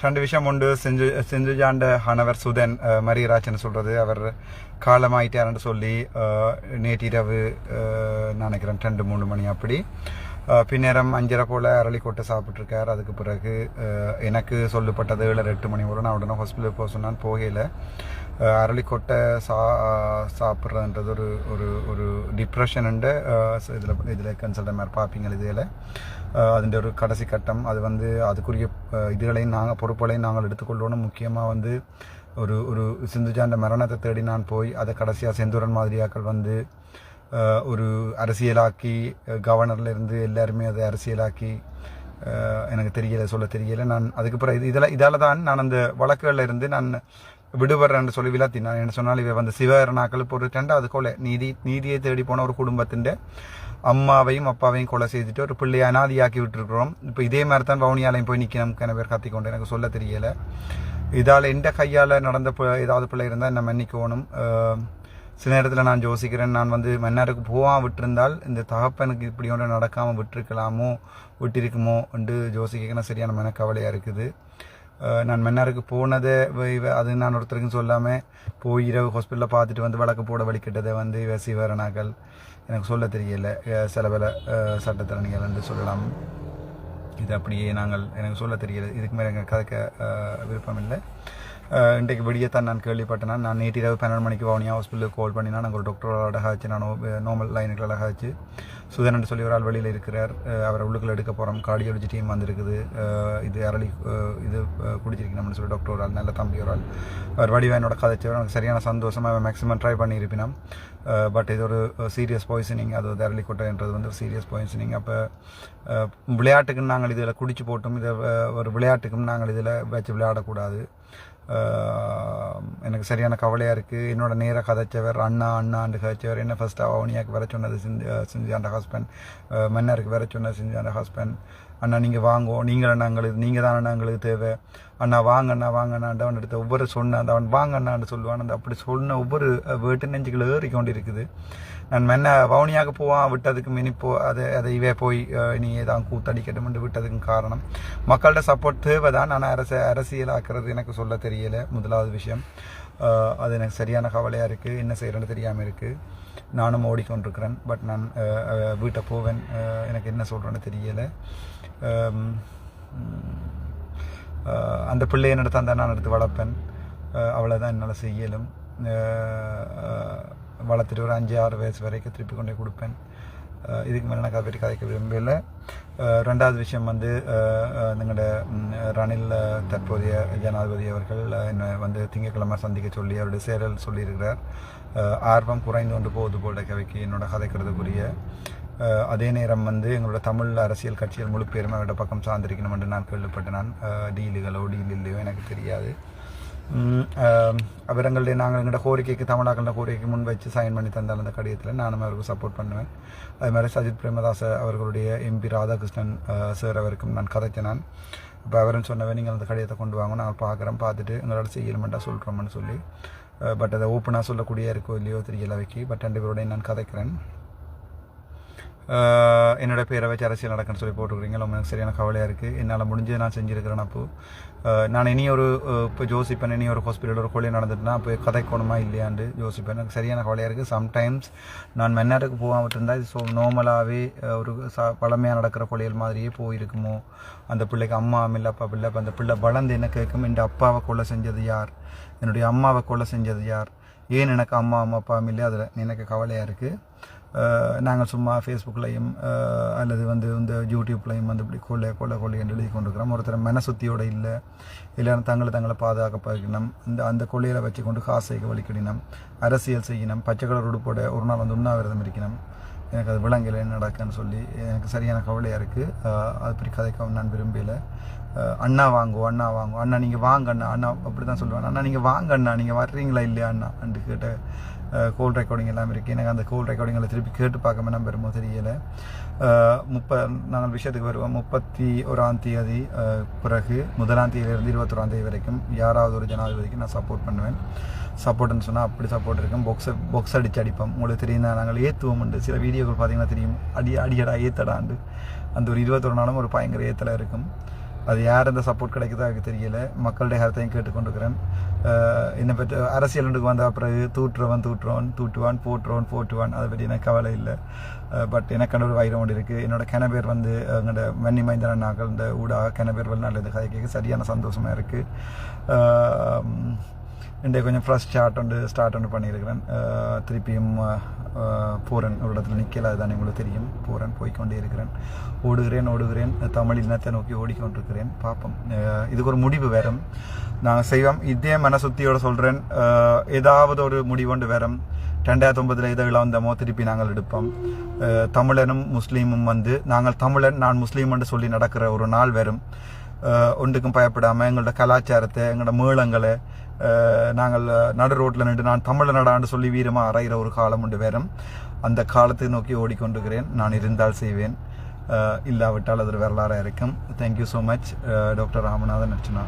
ரெண்டு விஷயம் உண்டு. செஞ்சு செஞ்சுஜாண்ட ஹனவர் சுதன் அஹ், மரியராஜன் சொல்றது. அவர் காலமாயிட்டாருன்னு சொல்லி நேற்றிரவு நினைக்கிறேன் ரெண்டு மூணு மணி அப்படி. பின்னேரம் அஞ்சரை போல் அரளிக்கொட்டை சாப்பிட்ருக்கார் அதுக்கு பிறகு எனக்கு சொல்லப்பட்டது ஏழு எட்டு மணி வரும் நான் உடனே ஹாஸ்பிட்டலுக்கு போக சொன்னான். போகையில் அரளிக்கொட்டை சா சாப்பிட்றதுன்றது ஒரு ஒரு ஒரு டிப்ரெஷனுண்டு இதில் இதில் கன்சல்ட் மாதிரி பார்ப்பீங்க இதில். அதன் ஒரு கடைசி கட்டம். அது வந்து அதுக்குரிய இதுகளையும் நாங்கள் பொறுப்புகளையும் நாங்கள் எடுத்துக்கொள்ளணும் முக்கியமாக வந்து ஒரு ஒரு சிந்துஜாண்ட மரணத்தை தேடி நான் போய் அதை கடைசியாக செந்தூரன் மாதிரியாக்கள் வந்து ஒரு அரசியலாக்கி கவர்னர்லேருந்து எல்லாருமே அதை அரசியலாக்கி எனக்கு தெரியலை சொல்ல தெரியலை. நான் அதுக்கப்புறம் இது இதில் இதால் தான் நான் அந்த வழக்குகளில் இருந்து நான் விடுபடுறேன்னு சொல்லி விளாத்தி நான் என்ன சொன்னால் இவை வந்து சிவகரணாக்கள் இப்போ ஒரு ரெண்டாவது கொலை. நீதி நீதியை தேடி போன ஒரு குடும்பத்தின் அம்மாவையும் அப்பாவையும் கொலை செய்துட்டு ஒரு பிள்ளையை அனாதியாக்கி விட்டுருக்குறோம். இப்போ இதே மாதிரி தான் வவுனியாலையும் போய் நிற்கணும் கன பேர் கத்திக்கொண்டு எனக்கு சொல்ல தெரியல. இதால் எந்த கையால் நடந்த பி- ஏதாவது பிள்ளை இருந்தால் என்ன மன்னிக்கணும். சில நேரத்தில் நான் யோசிக்கிறேன். நான் வந்து மன்னாருக்கு போகாம விட்டிருந்தால் இந்த தகப்பனுக்கு இப்படி ஒன்று நடக்காமல் விட்டுருக்கலாமோ விட்டிருக்குமோ என்று யோசிக்க சரியான மனக்கவலையாக இருக்குது. நான் மன்னாருக்கு போனதை அது நான் ஒருத்தருக்கும் சொல்லாமல் போய் இரவு ஹாஸ்பிட்டலில் பார்த்துட்டு வந்து வழக்கு போட வலிக்கிட்டதை வந்து இவ சிவரணாக்கள் எனக்கு சொல்ல தெரியல. சில பல சட்டத்திறனிகள் என்று சொல்லலாம். இது அப்படியே நாங்கள் எனக்கு சொல்ல தெரியல. இதுக்கு மேலே எனக்கு கதைக்க விருப்பம் இல்லை இன்றைக்கு வெளியே தான் நான் கேள்விப்பட்டேன் நான் நேற்று இரவு பன்னெண்டு மணிக்கு வவுனியா ஹாஸ்பிட்டலுக்கு கால் பண்ணினா நாங்கள் ஒரு டாக்டரோட அழகாச்சு நான் நார்மல் லைனுக்கு அழகாச்சு. சுதன் சொல்லி ஒரு ஆள் வெளியில் இருக்கிறார். அவரை உள்ளுக்குள்ள எடுக்க போகிறோம் கார்டியாலஜி டீம் வந்திருக்குது. இது அரளி இது குடிச்சிருக்கணும்னு சொல்லி டாக்டர் ஒரு ஆள் நல்ல தம்பி ஒரு ஆள். அவர் வடிவா என்னோட கதைச்சவர் எனக்கு சரியான சந்தோஷமாக மேக்ஸிமம் ட்ரை பண்ணியிருப்பினோம் பட் இது ஒரு சீரியஸ் பாய்சனிங் அது வந்து அரளி கொட்டைன்றது வந்து சீரியஸ் பாய்சனிங் அப்போ விளையாட்டுக்குன்னு நாங்கள் இதில் குடிச்சு போட்டும். இதை ஒரு விளையாட்டுக்கும் நாங்கள் இதில் வச்சு விளையாடக்கூடாது. எனக்கு சரியான கவலையாக இருக்குது என்னோட நேர கதைச்சவர் அண்ணா அண்ணாண்டு கதைச்சவர் என்ன ஃபர்ஸ்ட் அவனியாக்கு வர சொன்னது சிந்தி சிந்தியாண்ட ஹஸ்பண்ட் மன்னருக்கு வர சொன்னது சிந்தியாண்ட ஹஸ்பண்ட் அண்ணா நீங்கள் வாங்குவோம் நீங்கள் நாங்களுக்கு நீங்கள் தான் நாங்களுக்கு தேவை. அண்ணா வாங்க அண்ணா வாங்க அண்ணாண்டு அவன் எடுத்த ஒவ்வொரு சொன்ன அந்த அவன் வாங்க அண்ணான்னு சொல்லுவான். அந்த அப்படி சொன்ன ஒவ்வொரு வீட்டு வேட்டு நெஞ்சுகள் ஏறி கொண்டு இருக்குது நான் மென்ன வவுனியாக போவான் விட்டதுக்கு மினி போ அதை அதை இவே போய் நீ தான் கூத்தடிக்கட்டும்னு விட்டதுக்கு காரணம். மக்கள்கிட்ட சப்போர்ட் தேவை தான் ஆனால் அரச அரசியலாக்குறது எனக்கு சொல்ல தெரியலை. முதலாவது விஷயம். அது எனக்கு சரியான கவலையாக இருக்குது என்ன செய்கிறேன்னு தெரியாமல் இருக்குது நானும் ஓடிக்கொண்டிருக்கிறேன். பட் நான் வீட்டை போவேன். எனக்கு என்ன சொல்கிறேன்னு தெரியலை. அந்த பிள்ளையை நடத்த தான் நான் எடுத்து வளர்ப்பேன். அவளை தான் என்னால் செய்யலும். அஹ், வளர்த்துட்டு ஒரு அஞ்சு ஆறு வயசு வரைக்கும் திருப்பி கொண்டே கொடுப்பேன். இதுக்கு மேலே நான் கதை கதைக்க விரும்பல ரெண்டாவது விஷயம் வந்து எங்களோட ரணில் தற்போதைய ஜனாதிபதி அவர்கள் என்னை வந்து திங்கட்கிழமை சந்திக்க சொல்லி அவருடைய சேரல் சொல்லியிருக்கிறார். ஆர்வம் குறைந்து கொண்டு போகுது போல கவிக்கு என்னோட கதைக்கிறதுக்குரிய. அதே நேரம் வந்து எங்களோட தமிழ் அரசியல் கட்சிகள் முழு பேருமே அவரோட பக்கம் சார்ந்திருக்கணும் என்று நான் கேள்விப்பட்டேன். நான் டீலுகளோ டீல் இல்லையோ எனக்கு தெரியாது. அவரங்களுடைய நாங்கள் எங்களோட கோரிக்கைக்கு தமிழாக்கள கோரிக்கைக்கு முன் வச்சு சைன் பண்ணி தந்தால் அந்த கடிதத்தில் நானும் அவருக்கு சப்போர்ட் பண்ணுவேன். அதே மாதிரி சஜித் பிரேமதாஸ் அவர்களுடைய எம்பி ராதாகிருஷ்ணன் சார் அவருக்கும் நான் கதைச்சேன் நான். இப்போ அவரும் சொன்னவன் நீங்கள் அந்த கடிதத்தை கொண்டு வாங்க நான் பார்க்குறேன் பார்த்துட்டு எங்களோட செய்யணுமெண்டா சொல்கிறோம்னு சொல்லி. பட் அதை ஓப்பனாக சொல்லக்கூடிய இருக்கோ இல்லையோ தெரியல வைக்கி. பட் ரெண்டு பேரோடையும் நான் கதைக்கிறேன். என்னோடய என்னோட பேரை வச்சு அரசியல் நடக்குன்னு சொல்லி போட்டுக்கிறீங்க. எனக்கு சரியான கவலையாக இருக்குது என்னால் முடிஞ்சது நான் செஞ்சுருக்கிறேன் அப்போ. நான் இனி ஒரு இப்போ ஜோசிப்பேன். இனி ஒரு ஹாஸ்பிட்டல் ஒரு கொலை நடந்துட்டுனா அப்போ கதைக்கணுமா இல்லையாண்டு யோசிப்பேன். எனக்கு சரியான கவலையாக இருக்குது சம்டைம்ஸ் நான் மென்னாட்டுக்கு போகாமல் இருந்தால் ஸோ நார்மலாகவே ஒரு சா பழமையாக நடக்கிற கொலைகள் மாதிரியே போயிருக்குமோ? அந்த பிள்ளைக்கு அம்மா இல்லை அப்பா பிள்ளை அந்த பிள்ளை வளர்ந்து என்ன கேட்கும்? இந்த அப்பாவை கொலை செஞ்சது யார்? என்னுடைய அம்மாவை கொலை செஞ்சது யார்? ஏன் எனக்கு அம்மா அம்மா அப்பா இல்லை? அதில் எனக்கு கவலையாக இருக்குது நாங்கள் சும்மா ஃபேஸ்புக்லையும் அல்லது வந்து இந்த யூடியூப்லையும் வந்து இப்படி கொள்ளை கொள்ளை கொள்ளை என்று எழுதி கொண்டிருக்கிறோம். ஒருத்தர் மனசுத்தியோடு இல்லை இல்லைன்னா தங்களை தங்களை பாதுகாக்க பழக்கணும் இந்த அந்த கொள்ளையில் வச்சு கொண்டு காசைக்கு வலிக்கடினம் அரசியல் செய்யணும். பச்சை கலர் உடுப்போட ஒரு நாள் வந்து உண்ணாவிரதம் இருக்கணும் எனக்கு அது விலங்கில் என்ன நடக்குன்னு சொல்லி எனக்கு சரியான கவலையாக இருக்குது அது பற்றி கதைக்க நான் விரும்பலை அண்ணா வாங்குவோம் அண்ணா வாங்குவோம் அண்ணா நீங்கள் வாங்க அண்ணா. அண்ணா அப்படி தான் சொல்லுவேன் அண்ணா நீங்கள் வாங்க அண்ணா. நீங்கள் வர்றீங்களா இல்லையா அண்ணா? அண்டு கேட்ட கோல் ரெக்கார்டிங் எல்லாம் இருக்குது எனக்கு அந்த கோல் ரெக்கார்டிங்களை திருப்பி கேட்டு பார்க்க நம்ம பெருமோ தெரியலை. முப்ப நாங்கள் விஷயத்துக்கு வருவோம். முப்பத்தி ஓராம் தேதி பிறகு முதலாம் தேதியிலிருந்து இருபத்தொராம் தேதி வரைக்கும் யாராவது ஒரு ஜனாதிபதிக்கு நான் சப்போர்ட் பண்ணுவேன். சப்போர்ட்னு சொன்னால் அப்படி சப்போர்ட் இருக்கும். பொக்ஸை பொக்ஸ் அடித்து அடிப்போம். உங்களுக்கு தெரியும் நாங்கள் ஏற்றுவோம் உண்டு சில வீடியோக்கள் பார்த்தீங்கன்னா தெரியும். அடி அடியடா ஏத்தடாண்டு. அந்த ஒரு இருபத்தொரு நாளும் ஒரு பயங்கர ஏத்தலாக இருக்கும். அது யார் இந்த சப்போர்ட் கிடைக்குதோ எனக்கு தெரியல. மக்களுடைய கருத்தையும் கேட்டுக்கொண்டிருக்கிறேன். என்னை பற்றி அரசியலுக்கு வந்த பிறகு தூற்றுறவன் தூற்றுறவன் தூட்டுவான் போட்டுறவன் போட்டுவான் அதை பற்றி எனக்கு கவலை இல்லை. பட் எனக்கு ஒரு வைரம் ஒன்று இருக்குது என்னோட கிணபேர் வந்து எங்களோட மன்னி மைந்தன நாங்கள் இந்த ஊடாக கிணபேர் வெளிநாட்டில் கதை கேட்க சரியான சந்தோஷமாக இருக்குது இன்றைய கொஞ்சம் ஃப்ரெஷ் ஸ்டார்ட் உண்டு ஸ்டார்ட் ஒன்று பண்ணியிருக்கிறேன். திருப்பியும் பூரன் ஒரு இடத்துல நிற்கல அதுதான் உங்களுக்கு தெரியும். பூரன் போய்க்கொண்டே இருக்கிறேன். ஓடுகிறேன் ஓடுகிறேன். தமிழ் இனத்தை நோக்கி ஓடிக்கொண்டிருக்கிறேன். பார்ப்போம் இதுக்கு ஒரு முடிவு வரும் நாங்கள் செய்வோம். இதே மனசுத்தியோட சொல்கிறேன் ஏதாவது ஒரு முடிவுண்டு வரும் ரெண்டாயிரத்தி ஒன்பதில் இதை இழந்தமோ திருப்பி நாங்கள் எடுப்போம். தமிழனும் முஸ்லீமும் வந்து நாங்கள் தமிழன் நான் முஸ்லீம் என்று சொல்லி நடக்கிற ஒரு நாள் வரும் ஒன்றுக்கும் பயப்படாமல் எங்களோட கலாச்சாரத்தை எங்களோட மேளங்களை நாங்கள் நடு ரோட்டில் நின்று நான் தமிழ நடான்னு சொல்லி வீரமாக அறைகிற ஒரு காலம் உண்டு வரும் அந்த காலத்தை நோக்கி ஓடிக்கொண்டிருக்கிறேன். நான் இருந்தால் செய்வேன். இல்லாவிட்டால் அது ஒரு வரலாறாக இருக்கும். Thank you so much doctor Ramanathan Archana.